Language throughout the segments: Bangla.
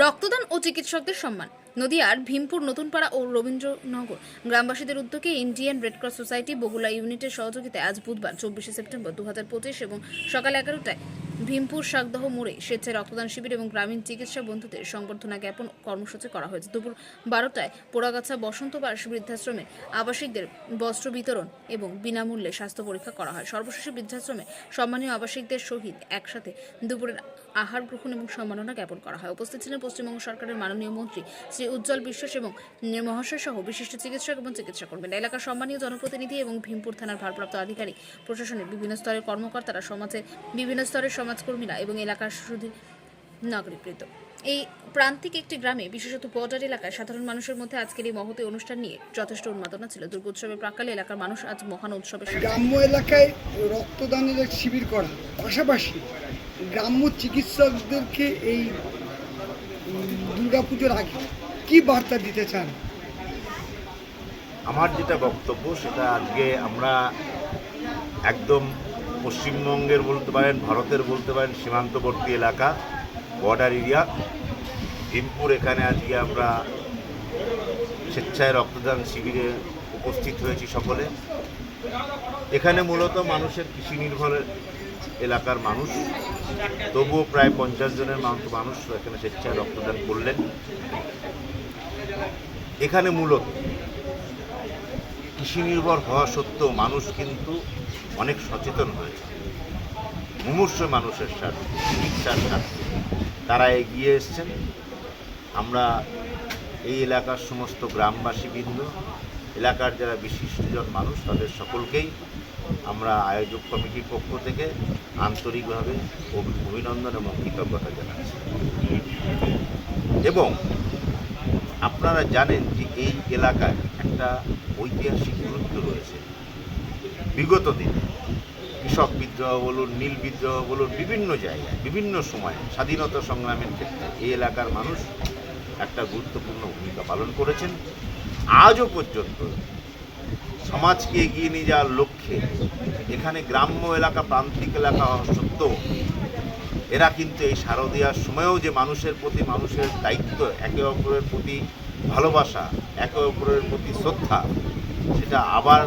রক্তদান ও চিকিৎসকদের সম্মান। নদিয়ার ভীমপুর, নতুনপাড়া ও রবীন্দ্রনগর গ্রামবাসীদের উদ্যোগে ইন্ডিয়ান রেডক্রস সোসাইটি বগুলা ইউনিটের সহযোগিতায় আজ বুধবার, চব্বিশে সেপ্টেম্বর দু এবং সকাল এগারোটায় ভীমপুর শাকদহ মোড়ে স্বেচ্ছায় রক্তদান শিবির এবং গ্রামীণ চিকিৎসা বন্ধুদের সংবর্ধনা জ্ঞাপন কর্মসূচি করা হয়েছে। দুপুর বারোটায় পোড়াগাছা বসন্ত বসন্তবাস বৃদ্ধাশ্রমে আবাসিকদের বস্ত্র বিতরণ এবং বিনামূল্যে স্বাস্থ্য পরীক্ষা করা হয়। সর্বশেষে বৃদ্ধাশ্রমে সম্মানীয় আবাসিকদের সহিত একসাথে দুপুরের আহার গ্রহণ এবং সম্মাননা জ্ঞাপন করা হয়। উপস্থিত ছিলেন পশ্চিমবঙ্গ সরকারের মাননীয় মন্ত্রী শ্রী উজ্জ্বল বিশ্বাস এবং মহাশয় সহ বিশিষ্ট চিকিৎসক এবং চিকিৎসা কর্মী। এলাকার সম্মানীয় জনপ্রতিনিধি এবং ভীমপুর থানার ভারপ্রাপ্ত আধিকারিক, প্রশাসনের বিভিন্ন স্তরের কর্মকর্তারা, সমাজের বিভিন্ন স্তরের সমাজকর্মীরা এবং এলাকার শুধু নাগরিকৃত এই প্রান্তিক একটি গ্রামে বিশেষত বর্ডার এলাকায় সাধারণ মানুষের মধ্যে আজকের এই মহতি অনুষ্ঠান নিয়ে যথেষ্ট উন্মাদনা ছিল। দুর্গোৎসবের প্রাকালে এলাকার মানুষ আজ মহান উৎসবের গ্রাম্য এলাকায় রক্তদানের এক শিবির করা। পাশাপাশি গ্রাম্য চিকিৎসকদেরকে এই দুর্গাপুজোর আগে কি বার্তা দিতে চান? আমার যেটা বক্তব্য সেটা আজকে আমরা একদম পশ্চিমবঙ্গের বলতে পারেন, ভারতের বলতে পারেন, সীমান্তবর্তী এলাকা বর্ডার এরিয়া ভীমপুর এখানে আজকে আমরা স্বেচ্ছায় রক্তদান শিবিরে উপস্থিত হয়েছি সকলে। এখানে মূলত মানুষের কৃষি নির্ভর এলাকার মানুষ, তবুও প্রায় পঞ্চাশ জনের মতো মানুষ এখানে স্বেচ্ছায় রক্তদান করলেন। এখানে মূলত কৃষি নির্ভর হওয়া সত্ত্বেও মানুষ কিন্তু অনেক সচেতন হয়েছে। মুমূর্ষ মানুষের স্বার্থে তারা এগিয়ে এসছেন। আমরা এই এলাকার সমস্ত গ্রামবাসী গ্রামবাসীবৃন্দ এলাকার যারা বিশিষ্টজন মানুষ, তাদের সকলকেই আমরা আয়োজক কমিটির পক্ষ থেকে আন্তরিকভাবে অভি- অভিনন্দন এবং কৃতজ্ঞতা জানাচ্ছি। এবং আপনারা জানেন যে এই এলাকায় একটা ঐতিহাসিক গুরুত্ব রয়েছে। বিগত দিনে কৃষক বিদ্রোহ বলুন, নীল বিদ্রোহ বলুন, বিভিন্ন জায়গায়, বিভিন্ন সময়ে স্বাধীনতা সংগ্রামের ক্ষেত্রে এই এলাকার মানুষ একটা গুরুত্বপূর্ণ ভূমিকা পালন করেছেন। আজও পর্যন্ত সমাজকে এগিয়ে নিয়ে যাওয়ার লক্ষ্যে এখানে গ্রাম্য এলাকা, প্রান্তিক এলাকা হওয়া সত্ত্বেও এরা কিন্তু এই শারদীয়ার সময়েও যে মানুষের প্রতি মানুষের দায়িত্ব, একে অপরের প্রতি ভালোবাসা, একে অপরের প্রতি শ্রদ্ধা সেটা আবার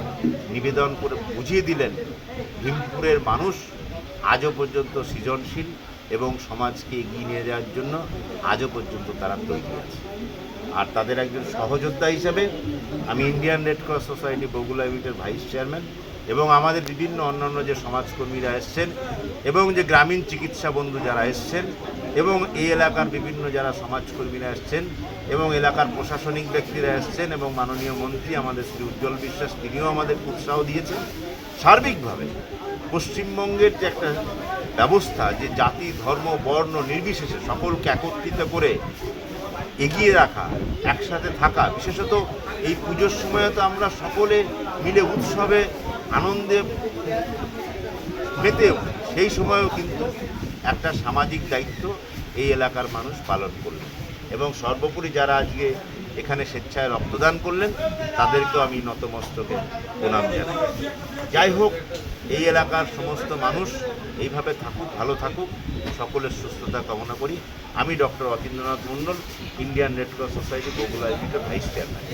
নিবেদন করে বুঝিয়ে দিলেন ভীমপুরের মানুষ আজও পর্যন্ত সৃজনশীল এবং সমাজকে এগিয়ে নিয়ে যাওয়ার জন্য আজও পর্যন্ত তারা তৈরি আছে। আর তাদের একজন সহযোদ্ধা হিসেবে আমি Indian Red Cross Society Bagula ইউনিটের ভাইস চেয়ারম্যান এবং আমাদের বিভিন্ন অন্যান্য যে সমাজকর্মীরা এসছেন এবং যে গ্রামীণ চিকিৎসা বন্ধু যারা এসছেন এবং এই এলাকার বিভিন্ন যারা সমাজকর্মীরা এসছেন এবং এলাকার প্রশাসনিক ব্যক্তিরা এসছেন এবং মাননীয় মন্ত্রী আমাদের শ্রী উজ্জ্বল বিশ্বাস, তিনিও আমাদের উৎসাহ দিয়েছেন সার্বিকভাবে পশ্চিমবঙ্গের যে একটা ব্যবস্থা, যে জাতি, ধর্ম, বর্ণ নির্বিশেষে সকলকে একত্রিত করে এগিয়ে রাখা, একসাথে থাকা, বিশেষত এই পুজোর সময়ে তো আমরা সকলে মিলে উৎসবে আনন্দে মেতে উঠি। সেই সময়েও কিন্তু একটা সামাজিক দায়িত্ব এই এলাকার মানুষ পালন করলেন। এবং সর্বোপরি যারা আজকে এখানে স্বেচ্ছায় রক্তদান করলেন, তাদেরকেও আমি নতমস্তকে প্রণাম জানাই। যাই হোক, এই এলাকার সমস্ত মানুষ এইভাবে থাকুক, ভালো থাকুক, সকলের সুস্থতা কামনা করি। আমি doctor Atindranath Mondal, Indian Red Cross Society Bagula ইউনিটের ভাইস চেয়ারম্যান